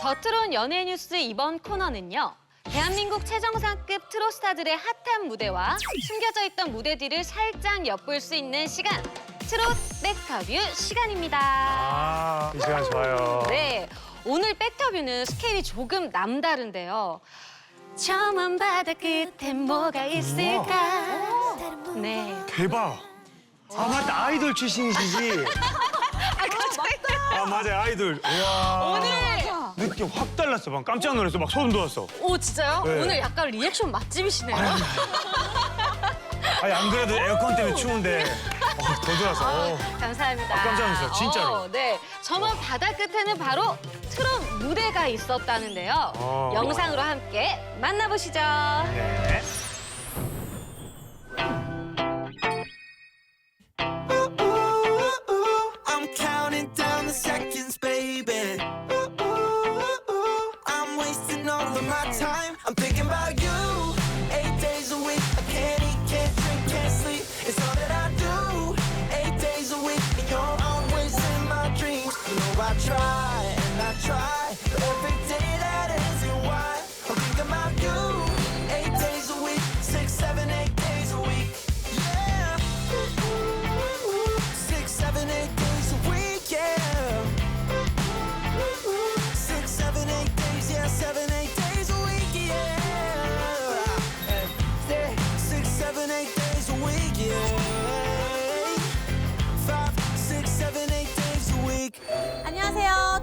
더트론 연예 뉴스 이번 코너는요. 대한민국 최정상급 트롯스타들의 핫한 무대와 숨겨져 있던 무대 뒤를 살짝 엿볼 수 있는 시간. 트롯 백터뷰 시간입니다. 아, 이 시간 좋아요. 네, 오늘 백터뷰는 스케일이 조금 남다른데요. 저먼 바다 끝에 뭐가 있을까? 네. 대박. 아, 맞다. 아이돌 출신이시지. 아, 맞아요. 아이돌. 우와. 오늘 느낌 확 달랐어. 막 깜짝 놀랐어. 막 소름 돋았어. 오 진짜요? 네. 오늘 약간 리액션 맛집이시네요. 아니, 안 그래도 에어컨 때문에 추운데. 어, 더 좋아서. 어. 감사합니다. 아, 깜짝 놀랐어요, 진짜로. 어, 네. 저먼 바다 끝에는 바로 트롯 무대가 있었다는데요. 어. 영상으로 함께 만나보시죠. 네.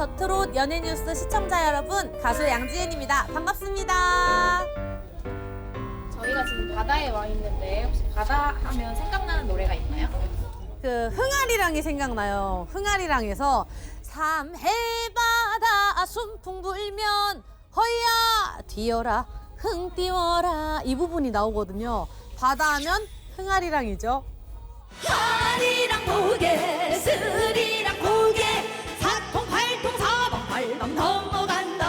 더 트롯 연예뉴스 시청자 여러분, 가수 양지은입니다. 반갑습니다. 저희가 지금 바다에 와 있는데 혹시 바다 하면 생각나는 노래가 있나요? 그 흥아리랑이 생각나요. 흥아리랑에서 삼해바다 순풍 불면 허야 뛰어라 흥 띄워라 이 부분이 나오거든요. 바다 하면 흥아리랑이죠. 하리랑 고개 스리랑 고개 팔방 넘어간다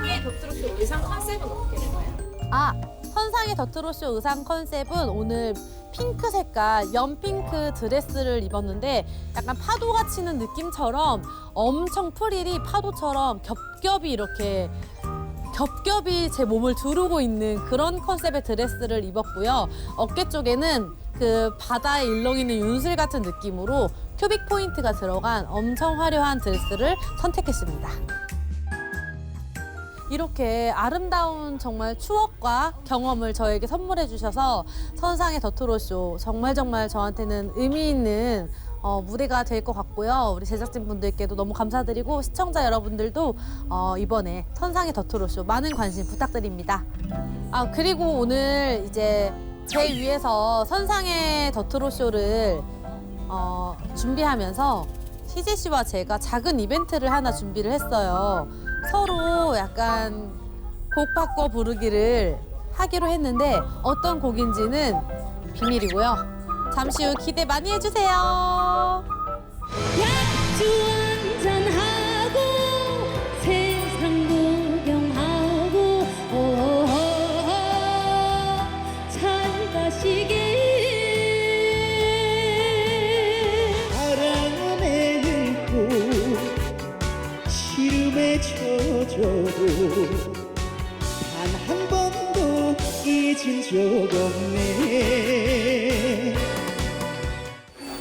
후에 도트로스 의상 컨셉은 어떻게 되나요? 아, 선상의 더트로쇼 의상 컨셉은 오늘 핑크 색깔 연핑크 드레스를 입었는데 약간 파도가 치는 느낌처럼 엄청 프릴이 파도처럼 겹겹이 이렇게 겹겹이 제 몸을 두르고 있는 그런 컨셉의 드레스를 입었고요. 어깨 쪽에는 그 바다에 일렁이는 윤슬 같은 느낌으로 큐빅 포인트가 들어간 엄청 화려한 드레스를 선택했습니다. 이렇게 아름다운 정말 추억과 경험을 저에게 선물해 주셔서 선상의 더트로쇼 정말 정말 저한테는 의미 있는 어, 무대가 될 것 같고요. 우리 제작진 분들께도 너무 감사드리고 시청자 여러분들도 어, 이번에 선상의 더트로쇼 많은 관심 부탁드립니다. 아 그리고 오늘 이제 제 위에서 선상의 더트로쇼를 어, 준비하면서 희재 씨와 제가 작은 이벤트를 하나 준비를 했어요. 서로 약간 곡 바꿔 부르기를 하기로 했는데 어떤 곡인지는 비밀이고요. 잠시 후 기대 많이 해주세요. 약주 한잔하고 세상 구경하고 오호호 잘 가시길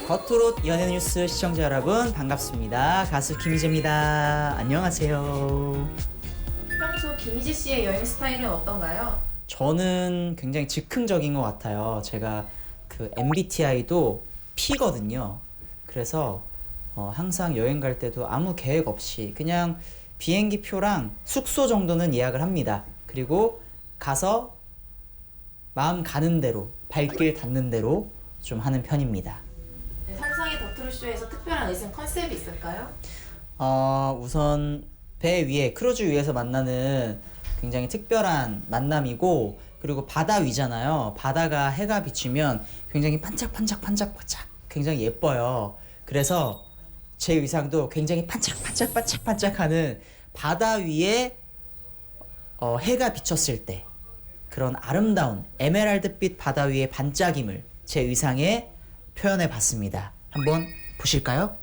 겉으로 연예뉴스 시청자 여러분 반갑습니다. 가수 김희재입니다. 안녕하세요. 평소 김희지 씨의 여행 스타일은 어떤가요? 저는 굉장히 즉흥적인 것 같아요. 제가 그 MBTI도 P거든요. 그래서 어, 항상 여행 갈 때도 아무 계획 없이 그냥 비행기 표랑 숙소 정도는 예약을 합니다. 그리고 가서 마음 가는 대로 발길 닿는 대로 좀 하는 편입니다. 더트로쇼에서 특별한 의상 컨셉이 있을까요? 어, 우선 배 위에 크루즈 위에서 만나는 굉장히 특별한 만남이고 그리고 바다 위잖아요. 바다가 해가 비치면 굉장히 반짝반짝 반짝반짝 굉장히 예뻐요. 그래서 제 의상도 굉장히 반짝반짝 반짝반짝하는 바다 위에 어, 해가 비쳤을 때 그런 아름다운 에메랄드빛 바다 위의 반짝임을 제 의상에 표현해 봤습니다. 한번 보실까요?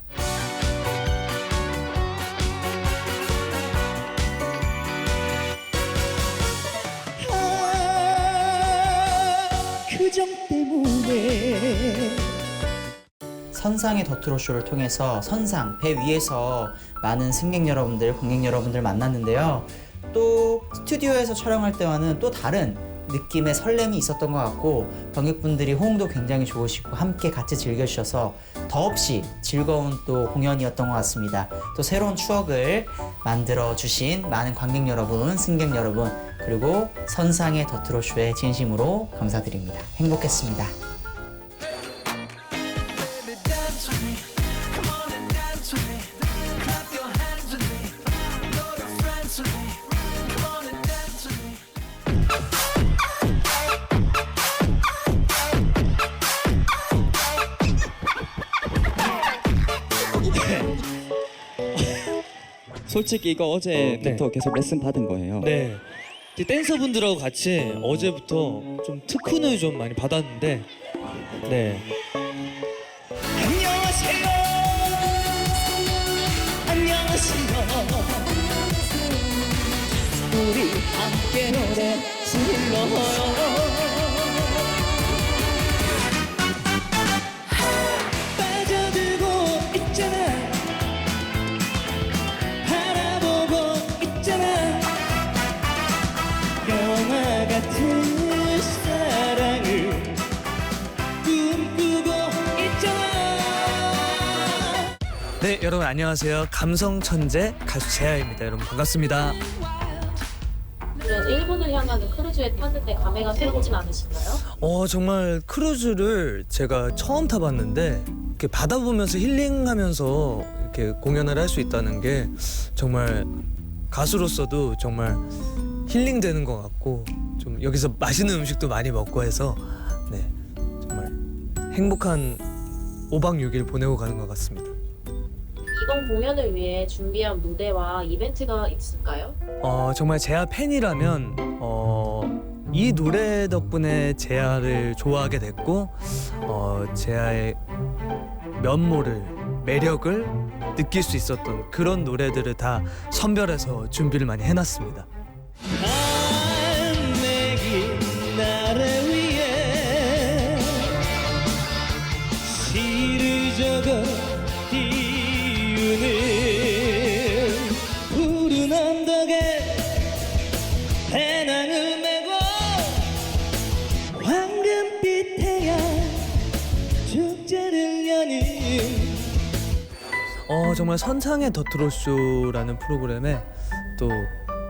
아, 표정 때문에 선상의 더트로쇼를 통해서 선상, 배 위에서 많은 승객 여러분들, 관객 여러분들 만났는데요. 또 스튜디오에서 촬영할 때와는 또 다른 느낌의 설렘이 있었던 것 같고 관객분들이 호응도 굉장히 좋으시고 함께 같이 즐겨주셔서 더없이 즐거운 또 공연이었던 것 같습니다. 또 새로운 추억을 만들어 주신 많은 관객 여러분, 승객 여러분 그리고 선상의 더트로 쇼에 진심으로 감사드립니다. 행복했습니다. 솔직히 이거 어제부터 계속 레슨 받은 거예요. 네. 이 댄서분들하고 같이 어제부터 좀 특훈을 좀 많이 받았는데 네. 안녕하세요 안녕하세요 우리 함께 노래 불러요 여러분 안녕하세요. 감성 천재 가수 재하입니다. 여러분 반갑습니다. 그래서 일본을 향하는 크루즈에 탔는데 감회가 새롭진 않으신가요? 어, 정말 크루즈를 제가 처음 타봤는데 이렇게 바다 보면서 힐링하면서 이렇게 공연을 할 수 있다는 게 정말 가수로서도 정말 힐링되는 것 같고 좀 여기서 맛있는 음식도 많이 먹고 해서 네 정말 행복한 5박 6일 보내고 가는 것 같습니다. 이번 공연을 위해 준비한 무대와 이벤트가 있을까요? 어, 정말 제아 팬이라면 어, 이 노래 덕분에 제아를 좋아하게 됐고 어, 제아의 면모를 매력을 느낄 수 있었던 그런 노래들을 다 선별해서 준비를 많이 해놨습니다. 정말 선상의 더트로쇼라는 프로그램에 또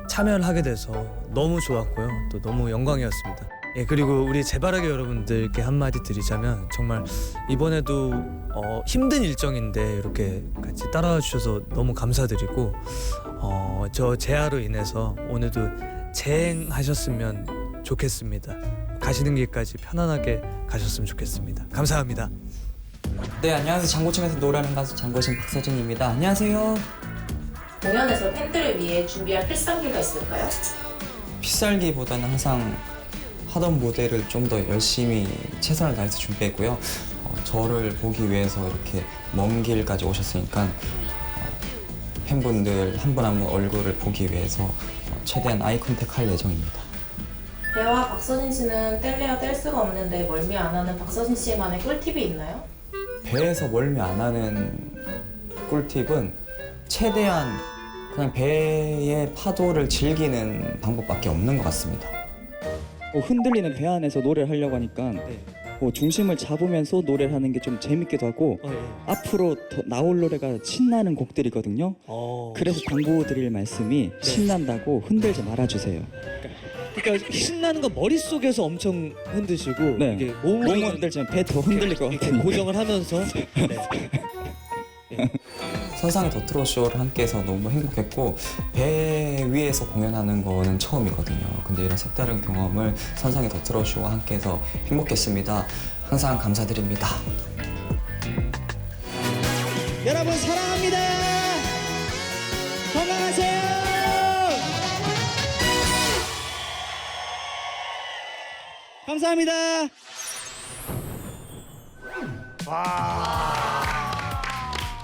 참여를 하게 돼서 너무 좋았고요. 또 너무 영광이었습니다. 예, 그리고 우리 재바라기 여러분들께 한마디 드리자면 정말 이번에도 어, 힘든 일정인데 이렇게 같이 따라와 주셔서 너무 감사드리고 어, 저 재하로 인해서 오늘도 재행하셨으면 좋겠습니다. 가시는 길까지 편안하게 가셨으면 좋겠습니다. 감사합니다. 네 안녕하세요. 장고침에서 노래하는 가수 장고침 박서진입니다. 안녕하세요. 공연에서 팬들을 위해 준비한 필살기가 있을까요? 필살기보다는 항상 하던 무대를 좀 더 열심히 최선을 다해서 준비했고요. 어, 저를 보기 위해서 이렇게 먼 길까지 오셨으니까 어, 팬분들 한 분 한 분 얼굴을 보기 위해서 어, 최대한 아이 컨택 할 예정입니다. 배와 박서진 씨는 뗄래야 뗄 수가 없는데 멀미 안 하는 박서진 씨만의 꿀팁이 있나요? 배에서 멀미 안 하는 꿀팁은 최대한 그냥 배의 파도를 즐기는 방법밖에 없는 것 같습니다. 어, 흔들리는 배 안에서 노래를 하려고 하니까 어, 중심을 잡으면서 노래를 하는 게 좀 재밌기도 하고 어, 예. 앞으로 더 나올 노래가 신나는 곡들이거든요. 어. 그래서 당부 드릴 말씀이 신난다고 흔들지 말아주세요. 그러니까 신나는 건 머릿속에서 엄청 흔드시고 네. 이게 몸으로 몸은 흔들지만 배 더 흔들릴 것 이렇게 같아요. 고정을 하면서 네. 선상의 더트로 쇼를 함께해서 너무 행복했고 배 위에서 공연하는 거는 처음이거든요. 근데 이런 색다른 경험을 선상의 더트로 쇼와 함께해서 행복했습니다. 항상 감사드립니다. 감사합니다. 아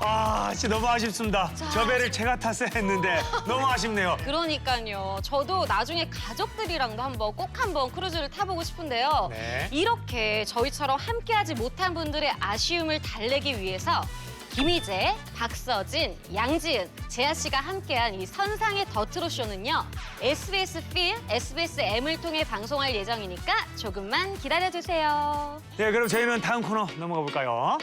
아, 진짜 너무 아쉽습니다. 저 배를 제가 탔어야 했는데 너무 아쉽네요. 그러니까요. 저도 나중에 가족들이랑도 한번 꼭 한번 크루즈를 타보고 싶은데요. 네. 이렇게 저희처럼 함께하지 못한 분들의 아쉬움을 달래기 위해서 김희재, 박서진, 양지은, 재하 씨가 함께한 이 선상의 더트로 쇼는요. SBS 필, SBS M을 통해 방송할 예정이니까 조금만 기다려 주세요. 네, 그럼 저희는 다음 코너 넘어가 볼까요?